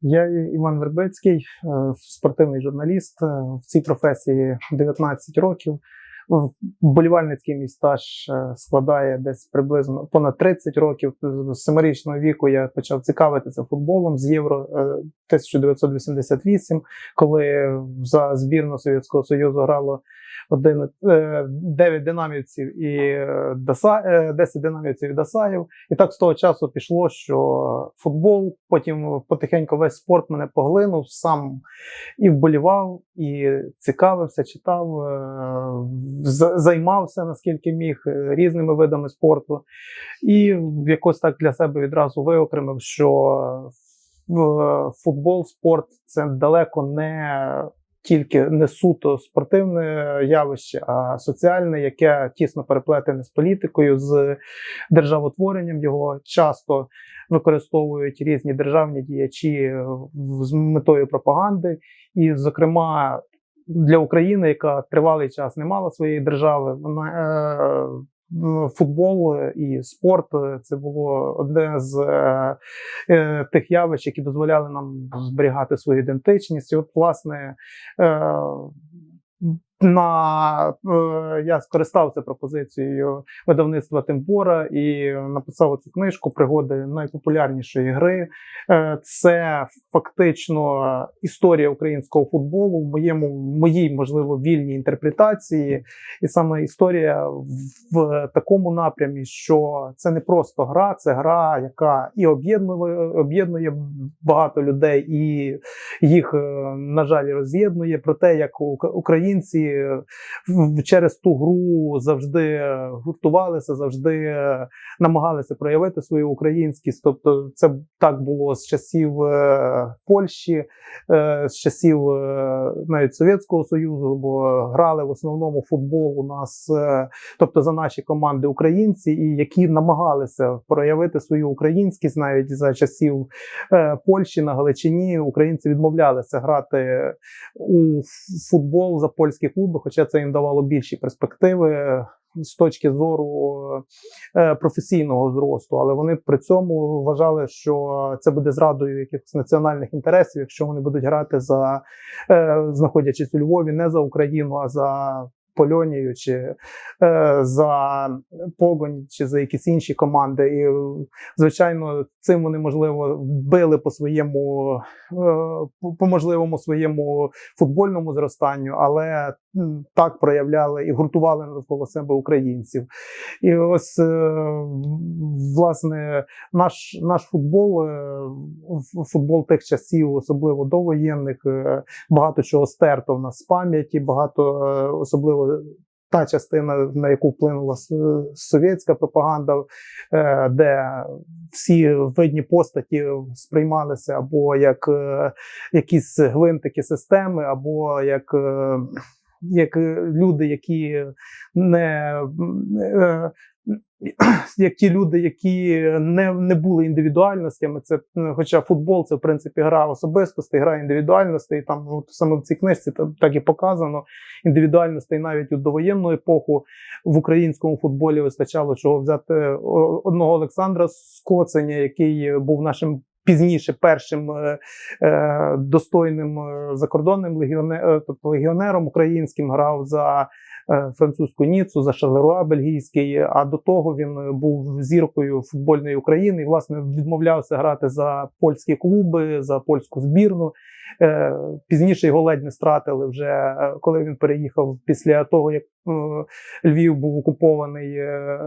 Я Іван Вербицький, е, спортивний журналіст е, в цій професії 19 років. Вболівальницький мій стаж е, складає десь приблизно понад 30 років. З семирічного віку я почав цікавитися футболом з Євро е, 1988, коли за збірну Совєтського Союзу грало один, е, 9 динамівців і е, Даса, е, 10 динамівців і Дасаєв. І так з того часу пішло, що футбол, потім потихеньку весь спорт мене поглинув, сам і вболівав, і цікавився, читав, е, займався наскільки міг е, різними видами спорту. І якось так для себе відразу виокремив, що футбол, спорт це далеко не. Тільки не суто спортивне явище, а соціальне, яке тісно переплетене з політикою, з державотворенням. Його часто використовують різні державні діячі з метою пропаганди. І, зокрема, для України, яка тривалий час не мала своєї держави, вона е, футбол і спорт е, це було одне з е, е, тих явищ, які дозволяли нам зберігати свою ідентичність. І от, власне, е, на е, я скористався пропозицією видавництва Темпора і написав цю книжку Пригоди найпопулярнішої гри. Е, Це фактично історія українського футболу в моєму моїй, можливо, вільній інтерпретації, і саме історія в- в такому напрямі, що це не просто гра, це гра, яка і об'єднує об'єднує багато людей, і їх, е, на жаль, роз'єднує про те, як українці через ту гру завжди гуртувалися, завжди намагалися проявити свою українськість. Тобто, це так було з часів е, Польщі, е, з часів е, навіть Совєтського Союзу, бо грали в основному футбол у нас, тобто за наші команди українці, і які намагалися проявити свою українськість навіть за часів Польщі на Галичині. Українці відмовлялися грати у футбол за польські клуби, хоча це їм давало більші перспективи. е, З точки зору е, професійного зросту, але вони при цьому вважали, що це буде зрадою якихось національних інтересів, якщо вони будуть грати за е, знаходячись у Львові, не за Україну, а за Польонію чи е, за Погонь, чи за якісь інші команди. І, звичайно, цим вони можливо били по своєму е, по можливому своєму футбольному зростанню, але так проявляли і гуртували навколо себе українців. І ось е, власне наш, наш футбол, е, футбол тих часів, особливо довоєнних, е, багато чого стерто в нас з пам'яті, багато е, особливо. Та частина, на яку вплинула совєтська пропаганда, е, де всі видні постаті сприймалися або як е, якісь гвинтики системи, або як, е, як люди, які не як ті люди, які не, не були індивідуальностями. Це е, хоча футбол це в принципі гра особистостей, гра індивідуальностей. Там от саме в цій книжці та- так і показано індивідуальностей навіть у довоєнну епоху в українському футболі вистачало чого взяти одного Олександра Скоценя, який був нашим. Пізніше першим е, е, достойним е, закордонним легіоне, е, тобто легіонером українським грав за е, французьку Ніцу, за Шарлеруа бельгійський. А до того він е, був зіркою футбольної України і власне відмовлявся грати за польські клуби, за польську збірну. Е, Пізніше його ледь не стратили вже е, коли він переїхав після того, як е, Львів був окупований, е,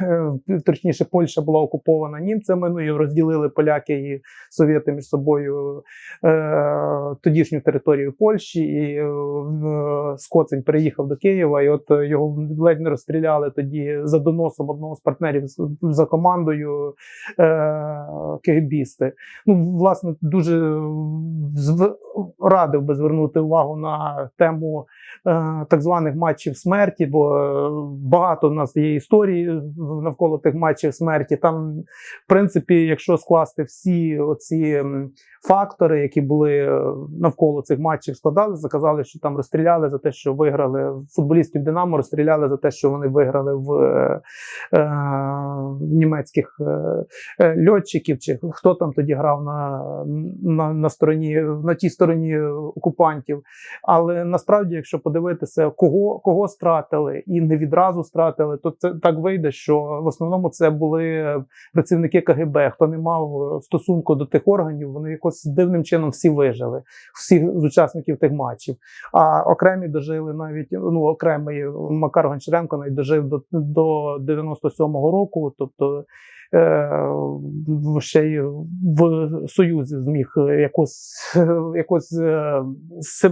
е, точніше, Польща була окупована німцями. Ну і розділили поляки і совєти між собою е, тодішню територію Польщі. І е, е, Скоцень переїхав до Києва, і от е, його ледь не розстріляли тоді за доносом одного з партнерів за командою е, кегебісти. Ну, власне, дуже радив би звернути увагу на тему е, так званих матчів смерті, бо е, багато в нас є історії навколо тих матчів смерті. Там, в принципі, якщо скласти всі оці фактори, які були е, навколо цих матчів, складали, заказали, що там розстріляли за те, що виграли футболістів Динамо, розстріляли за те, що вони виграли в е, е, німецьких е, е, льотчиків, чи хто там тоді грав на, на, на стороні на тій стороні окупантів. Але насправді, якщо подивитися, кого, кого стратили і не відразу стратили, то це так вийде, що в основному це були працівники КГБ. Хто не мав стосунку до тих органів, вони якось дивним чином всі вижили, всі з учасників тих матчів. А окремі дожили навіть ну окремий Макар Гончаренко навіть дожив до, до 97-го року, тобто. Е, Ще й в Союзі зміг якось, якось е,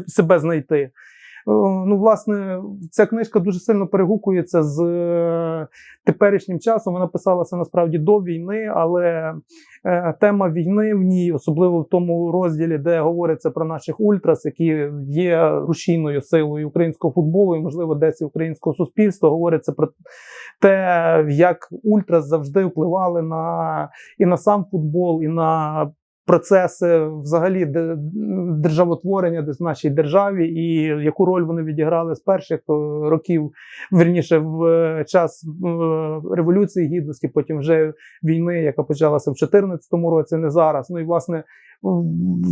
себе знайти. Е, Ну, власне, ця книжка дуже сильно перегукується з е, теперішнім часом. Вона писалася насправді до війни, але е, тема війни в ній, особливо в тому розділі, де говориться про наших ультрас, які є рушійною силою українського футболу і, можливо, десь українського суспільства, говориться про те, як ультрас завжди впливали на і на сам футбол, і на процеси взагалі де- державотворення десь в нашій державі, і яку роль вони відіграли з перших е, років, вірніше в е, час е, революції гідності, потім вже війни, яка почалася в 2014 році, не зараз. Ну і власне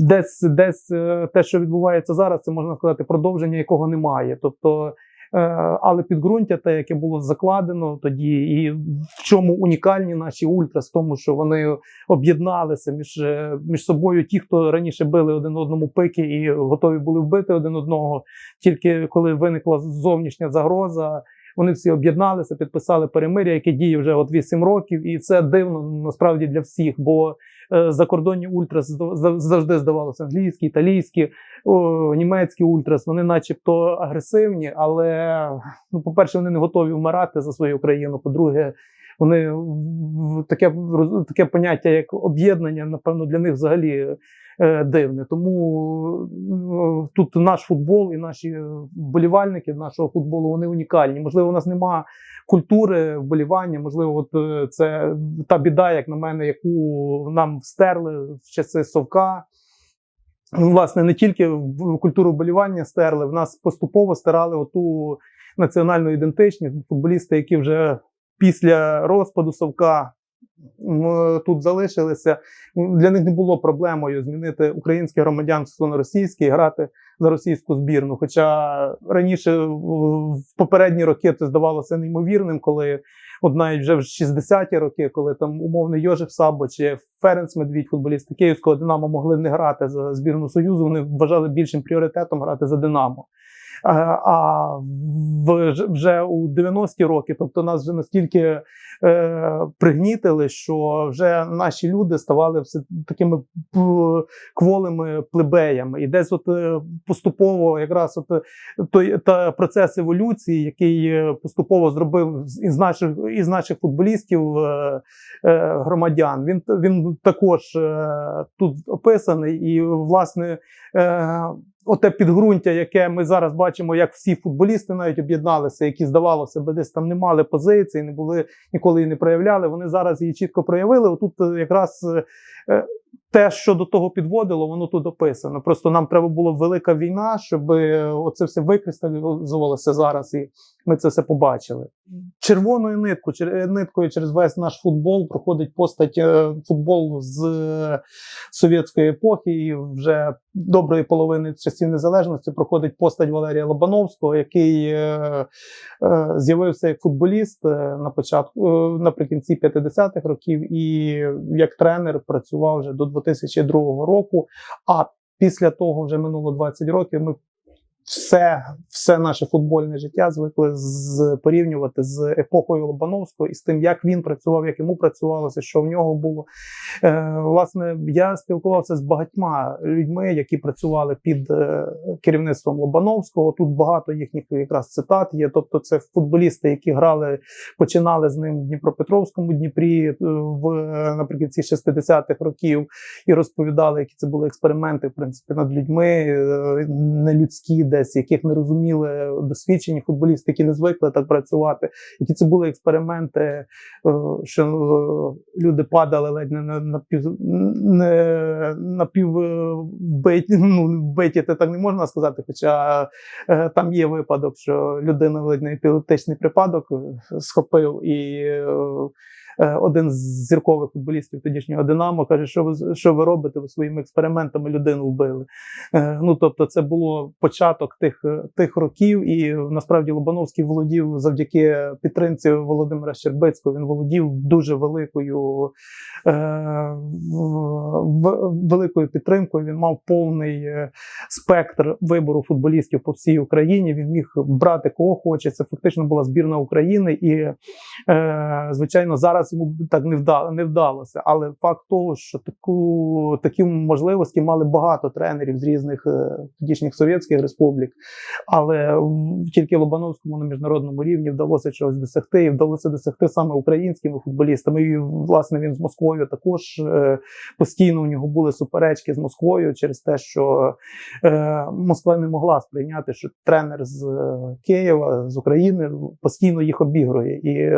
десь десь те, що відбувається зараз, це можна сказати продовження, якого немає. Тобто. Е, Але підґрунтя, те, яке було закладено тоді, і в чому унікальні наші ультрас, з тому, що вони об'єдналися між, е, між собою ті, хто раніше били один одному пики і готові були вбити один одного. Тільки коли виникла зовнішня загроза, вони всі об'єдналися, підписали перемиря, яке діє вже от 8 років, і це дивно насправді для всіх. Бо е, закордонні ультрас завжди здавалося англійські, італійські, німецькі ультрас. Вони, начебто, агресивні, але ну, по-перше, вони не готові вмирати за свою країну. По-друге, вони таке таке поняття, як об'єднання, напевно, для них взагалі е, дивне. Тому е, тут наш футбол і наші вболівальники нашого футболу вони унікальні. Можливо, у нас нема культури вболівання. Можливо, от е, це та біда, як на мене, яку нам стерли в часи совка. Ну, Власне, не тільки культуру вболівання стерли, в нас поступово стирали оту національну ідентичність. Футболісти, які вже після розпаду совка м, тут залишилися. Для них не було проблемою змінити українське громадянство на російське і грати за російську збірну. Хоча раніше в попередні роки це здавалося неймовірним, коли от навіть вже в 60-ті роки, коли там умовний Йожеф Сабо чи Ференц Медвідь, футболісти Київського Динамо, могли не грати за збірну Союзу, вони вважали більшим пріоритетом грати за Динамо. А, а вже у 90-ті роки, тобто нас вже настільки е, пригнітили, що вже наші люди ставали все такими кволими плебеями. І десь от е, поступово якраз от е, той та процес еволюції, який е, поступово зробив із наших із наших футболістів е, е, громадян. Він він також е, тут описаний, і власне. Е, Оте підґрунтя, яке ми зараз бачимо, як всі футболісти навіть об'єдналися, які здавалося би, десь там не мали позиції, не були ніколи її не проявляли. Вони зараз її чітко проявили. Отут е, якраз е, те, що до того підводило, воно тут описано. Просто нам треба було велика війна, щоб е, оце все викристалізувалося зараз, і ми це все побачили. Червоною ниткою, ниткою через весь наш футбол проходить постать е, футболу з е, совєтської епохи, і вже доброї половини часів незалежності проходить постать Валерія Лобановського, який е, е, з'явився як футболіст е, на початку е, наприкінці 50-х років, і як тренер працював вже до 2002 року. А після того вже минуло 20 років. Ми все, все наше футбольне життя звикли з порівнювати з епохою Лобановського і з тим, як він працював, як йому працювалося, що в нього було. Е, власне, я спілкувався з багатьма людьми, які працювали під е, керівництвом Лобановського. Тут багато їхніх якраз цитат є. Тобто, це футболісти, які грали, починали з ним в Дніпропетровському Дніпрі е, в наприкінці 60-х років і розповідали, які це були експерименти в принципі над людьми, е, нелюдські, десь яких не розуміли досвідчені футболісти, які не звикли так працювати. Які це були експерименти, е, що е, люди падали ледь не на напів не напів е, ну вбиті, це так не можна сказати. Хоча там є випадок, що людина ледь не епілептичний припадок схопив і. Е, Один з зіркових футболістів тодішнього Динамо каже, що ви що ви робите? Ви своїми експериментами людину вбили. Е, Ну тобто, це було початок тих, е, тих років, і насправді Лобановський володів завдяки підтримці Володимира Щербицького. Він володів дуже великою великою підтримкою. Він мав повний спектр вибору футболістів по всій Україні. Він міг брати кого хоче. Це фактично була збірна України, і звичайно, зараз йому так не вдало, не вдалося. Але факт того, що таку такі можливості мали багато тренерів з різних е, тодішніх совєтських республік. Але тільки Лобановському на міжнародному рівні вдалося чогось досягти, і вдалося досягти саме українськими футболістами. І власне він з Москвою також е, постійно у нього були суперечки з Москвою через те, що е, Москва не могла сприйняти, що тренер з Києва, з України постійно їх обігрує, і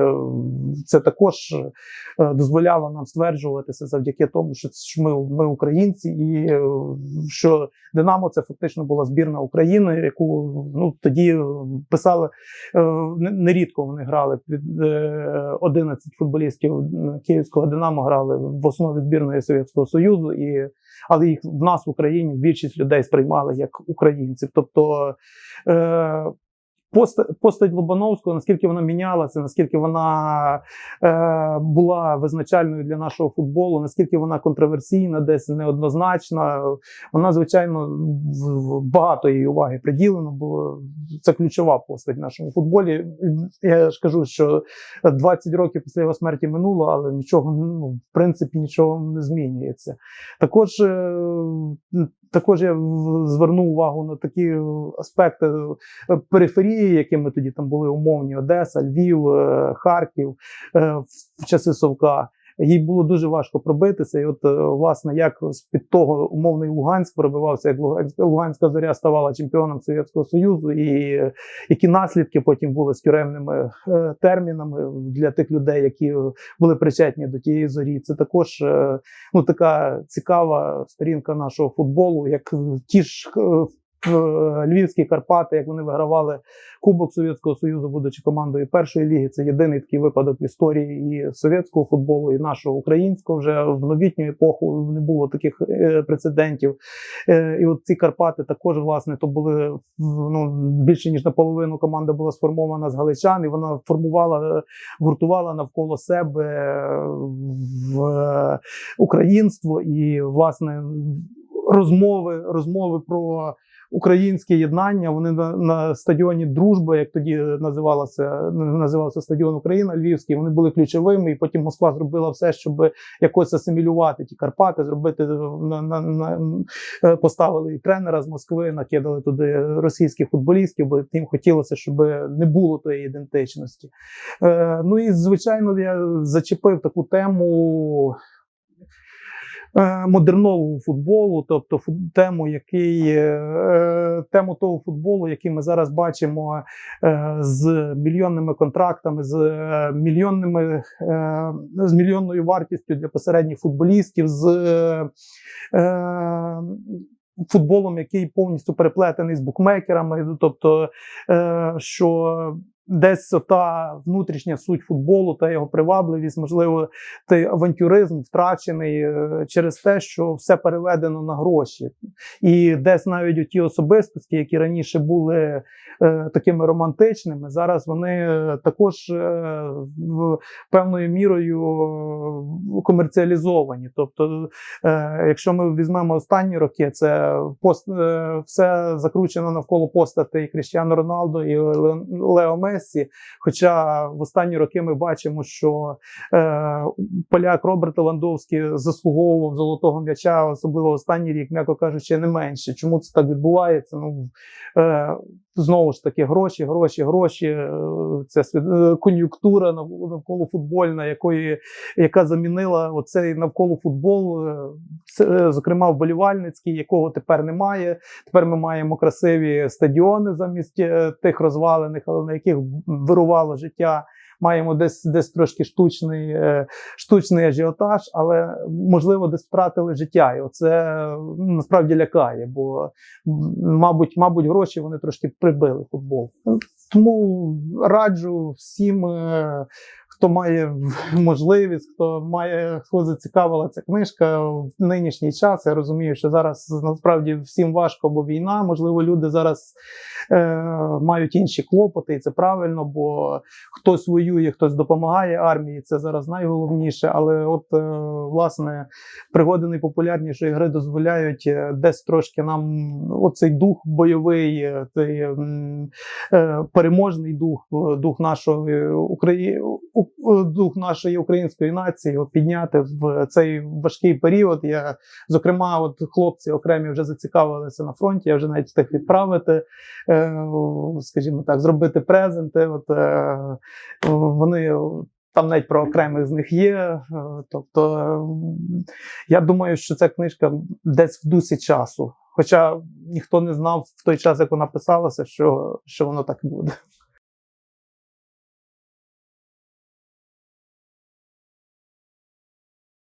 це також е, дозволяло нам стверджуватися завдяки тому, що, ми, ми українці, і е, що Динамо це фактично була збірна України, яку ну тоді е, писали нерідко вони грали під е, 11 футболістів київського Динамо грали в основі збірної Совєтського Союзу, і але їх в нас в Україні більшість людей сприймали як українців. Тобто е, постать Лобановського, наскільки вона мінялася, наскільки вона е, була визначальною для нашого футболу, наскільки вона контроверсійна, десь неоднозначна. Вона, звичайно, багато її уваги приділено, бо це ключова постать в нашому футболі. Я ж кажу, що 20 років після його смерті минуло, але нічого, ну, в принципі, нічого не змінюється. Також, е, також я звернув увагу на такі аспекти е, периферії, якими тоді там були умовні Одеса, Львів, е, Харків е, в часи Совка. Їй було дуже важко пробитися. І от, е, власне, як з-під того умовний Луганськ пробивався, як Луганська, зоря ставала чемпіоном Совєтського Союзу, і е, які наслідки потім були з тюремними е, термінами для тих людей, які були причетні до тієї зорі. Це також ну, така цікава сторінка нашого футболу, як ті ж Львівські Карпати, як вони вигравали Кубок Совєтського Союзу, будучи командою першої ліги. Це єдиний такий випадок в історії і совєтського футболу, і нашого українського. Вже в новітню епоху не було таких е, прецедентів. Е, І от ці Карпати також, власне, то були ну, більше ніж наполовину команда була сформована з галичан, і вона формувала, е, гуртувала навколо себе е, в е, українство і, власне, розмови, розмови про українське єднання. Вони на, на стадіоні Дружба, як тоді називалося, називався стадіон Україна Львівський. Вони були ключовими, і потім Москва зробила все, щоб якось асимілювати ті Карпати, зробити на, на, на е, поставили і тренера з Москви, накидали туди російських футболістів, бо їм хотілося, щоб не було тої ідентичності. Е, ну і звичайно, я зачепив таку тему. Е, Модернового футболу, тобто тему, який е, тему того футболу, який ми зараз бачимо е, з мільйонними контрактами, з е, мільйонними е, з мільйонною вартістю для посередніх футболістів, з е, е, футболом, який повністю переплетений з букмекерами, тобто, е, що десь та внутрішня суть футболу та його привабливість, можливо, той авантюризм втрачений е, через те, що все переведено на гроші. І десь навіть ті особистості, які раніше були е, такими романтичними, зараз вони е, також е, в певною мірою е, комерціалізовані. Тобто, е, якщо ми візьмемо останні роки, це пост, е, все закручено навколо постатей Кріштіану Роналдо і Ле- Лео Мессі. Хоча в останні роки ми бачимо, що е, поляк Роберт Левандовський заслуговував золотого м'яча, особливо останній рік, м'яко кажучи, не менше. Чому це так відбувається? Ну е, знову ж таки, гроші, гроші, гроші. Це е, кон'юнктура навколо футбольна, якої яка замінила оцей навколо футбол, е, це, е, зокрема вболівальницький, якого тепер немає. Тепер ми маємо красиві стадіони замість тих розвалених, але на яких вирувало життя. Маємо десь десь трошки штучний, е, штучний ажіотаж, але можливо десь втратили життя. І оце ну, насправді лякає, бо мабуть, мабуть, гроші вони трошки прибили футбол. Тому раджу всім, е, хто має можливість, хто має хто зацікавила ця книжка в нинішній час. Я розумію, що зараз насправді всім важко, бо війна. Можливо, люди зараз е, мають інші клопоти, і це правильно, бо хтось воює, хтось допомагає армії. Це зараз найголовніше. Але от е, власне пригоди найпопулярнішої гри дозволяють е, десь трошки нам оцей дух бойовий, е, цей е, переможний дух, е, дух нашої Украї... дух нашої української нації підняти в цей важкий період. Я зокрема, от хлопці окремі вже зацікавилися на фронті. Я вже навіть встиг відправити, е, скажімо так, зробити презенти. От е, вони. Там навіть про окремих з них є. е, Тобто, я думаю, що ця книжка десь в дусі часу. Хоча ніхто не знав в той час, як вона писалася, що, що воно так буде.